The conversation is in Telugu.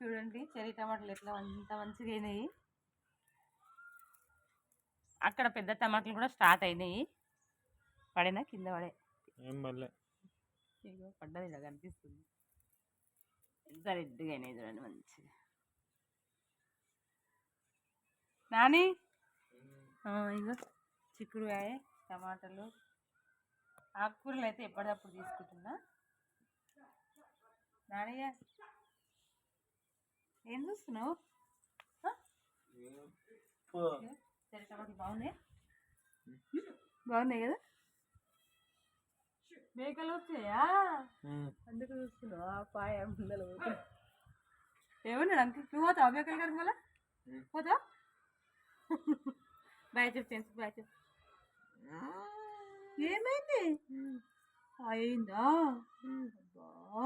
చూడండి చెరీ టమాటాలు ఎట్లా అంత మంచిగా అయినాయి. అక్కడ పెద్ద టమాటాలు కూడా స్టార్ట్ అయినాయి. పడినా? కింద పడే. పడ్డది ఇలా కనిపిస్తుంది. ఎంత రెడ్డిగా అయినాయి చూడండి మంచిగా. నాని? ఇగో చిక్కుడుకాయ టమాటాలు ఆకుకూరలు అయితే ఎప్పటికప్పుడు తీసుకుంటున్నా. నానయ్య? ఏం చూస్తున్నావు? బాగున్నాయి బాగున్నాయి కదా? మేకలు వచ్చాయా? అందుకు చూస్తున్నావు? పాయ ముందల పోతే. ఏమన్నాడు అంకుల్ నువ్వు పోతావా? మేకల గారికి మళ్ళా పోతావా? బాయ్ చెప్పు ఫ్రెండ్స్ బాయ్ చెప్పు. ఏమైంది? అయిందా అబ్బా.